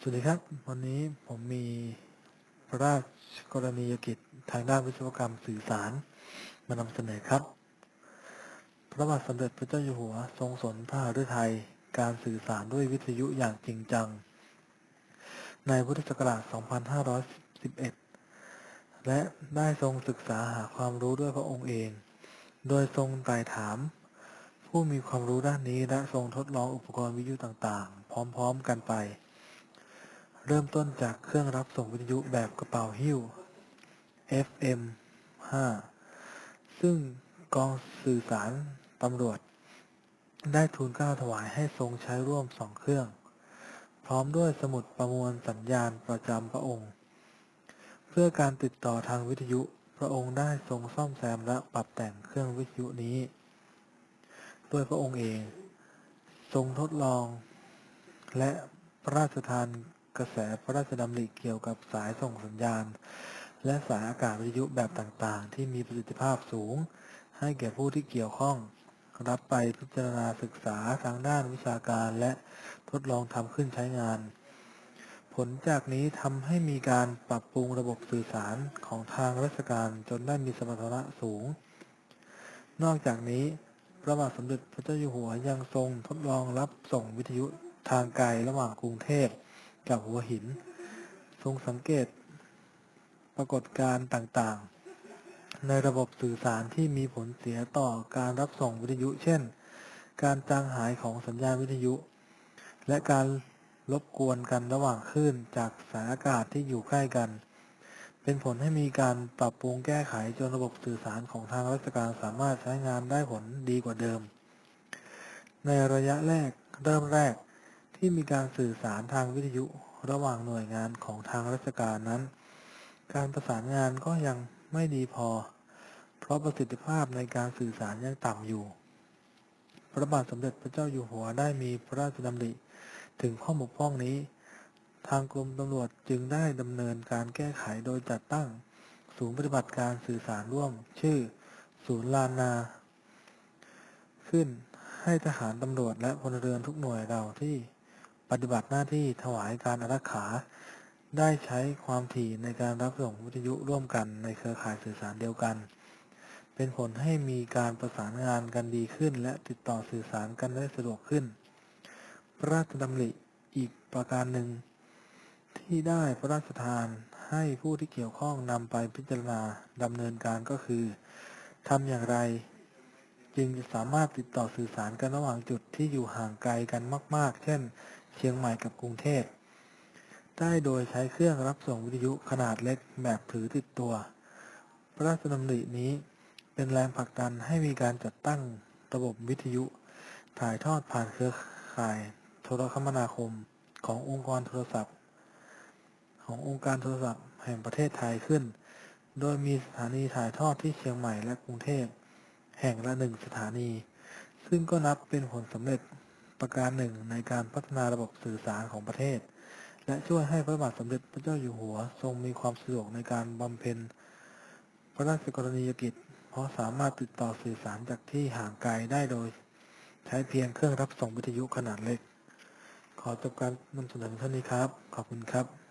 สวัสดีครับ วันนี้ผมมีพระราชกรณียกิจทางด้านวิศวกรรมสื่อสาร มานำเสนอครับ พระบาทสมเด็จพระเจ้าอยู่หัว ทรงสนพระฤทัยการสื่อสารด้วยวิทยุอย่างจริงจัง ในพุทธศักราช 2511 และได้ทรงศึกษาหาความรู้ด้วยพระองค์เอง โดยทรงไต่ถาม ผู้มีความรู้ด้านนี้และทรงทดลองอุปกรณ์วิทยุต่างๆ พร้อมๆ กันไป เริ่มต้นจากเครื่องรับส่งวิทยุแบบกระเป๋าหิ้ว FM 5 ซึ่งกองสื่อสารตำรวจ ได้ทูลเกล้าถวายให้ทรงใช้ร่วมสองเครื่อง พร้อมด้วยสมุดประมวลสัญญาณประจำพระองค์ เพื่อการติดต่อทางวิทยุ พระองค์ได้ทรงซ่อมแซมและปรับแต่งเครื่องวิทยุนี้ ด้วยพระองค์เอง ทรงทดลอง และพระราชทาน กระแสพระราชดำริเกี่ยวกับสายส่งสัญญาณ และสายอากาศวิทยุแบบต่างๆ ที่มีประสิทธิภาพสูง ให้แก่ผู้ที่เกี่ยวข้อง รับไปพิจารณาศึกษาทางด้านวิชาการและทดลองทำขึ้นใช้งาน ผลจากนี้ทำให้มีการปรับปรุงระบบสื่อสารของทางราชการจนได้มีสมรรถนะสูง นอกจากนี้พระบาทสมเด็จพระเจ้าอยู่หัวยังทรงทดลองรับส่งวิทยุทางไกลระหว่างกรุงเทพ กับหัวหิน ทรงสังเกต ปรากฏการณ์ต่างๆ ในระบบสื่อสารที่มีผลเสียต่อการรับส่งวิทยุ เช่น การจางหายของสัญญาณวิทยุ และการรบกวนกันระหว่างคลื่นจากสายอากาศที่อยู่ใกล้กัน เป็นผลให้มีการปรับปรุงแก้ไขจนระบบสื่อสารของทางราชการสามารถใช้งานได้ผลดีกว่าเดิม ในระยะแรกเริ่มแรก ที่มีการสื่อสารทางวิทยุระหว่างหน่วยงานของทางราชการนั้น การประสานงานก็ยังไม่ดีพอ เพราะประสิทธิภาพในการสื่อสารยังต่ำอยู่ พระบาทสมเด็จพระเจ้าอยู่หัวได้มีพระราชดำริถึงข้อบกพร่องนี้ ทางกรมตำรวจจึงได้ดำเนินการแก้ไขโดยจัดตั้ง ศูนย์ปฏิบัติการสื่อสารร่วม ชื่อ ศูนย์ลานา ขึ้นให้ทหารตำรวจและพลเรือนทุกหน่วยเราที่ ปฏิบัติหน้าที่ถวายการอารักขา ได้ใช้ความถี่ในการรับส่งวิทยุร่วมกันในเครือข่ายสื่อสารเดียวกัน เป็นผลให้มีการประสานงานกันดีขึ้น และติดต่อสื่อสารกันได้สะดวกขึ้น พระราชดำริอีกประการหนึ่ง ที่ได้พระราชทานให้ผู้ที่เกี่ยวข้องนำไปพิจารณาดำเนินการก็คือทำอย่างไรจึงจะสามารถติดต่อสื่อสารกันระหว่างจุดที่อยู่ห่างไกลกันมาก ๆ เช่น เชียงใหม่กับกรุงเทพ ได้โดยใช้เครื่องรับส่งวิทยุขนาดเล็กแบบถือติดตัว พระราชดำรินี้เป็นแรงผลักดันให้มีการจัดตั้งระบบวิทยุ ถ่ายทอดผ่านเครือข่ายโทรคมนาคมขององค์กรโทรศัพท์ ขององค์การโทรศัพท์แห่งประเทศไทยขึ้น โดยมีสถานีถ่ายทอดที่เชียงใหม่และกรุงเทพ แห่งละหนึ่งสถานี ซึ่งก็นับเป็นผลสำเร็จ ประการหนึ่งในการพัฒนาระบบสื่อสารของประเทศ และช่วยให้พระบาทสมเด็จพระเจ้าอยู่หัวทรงมีความสะดวกในการบำเพ็ญพระราชกรณียกิจ เพราะสามารถติดต่อสื่อสารจากที่ห่างไกลได้โดย ใช้เพียงเครื่องรับส่งวิทยุขนาดเล็ก ขอจบการนำเสนอเท่านี้ครับ ขอบคุณครับ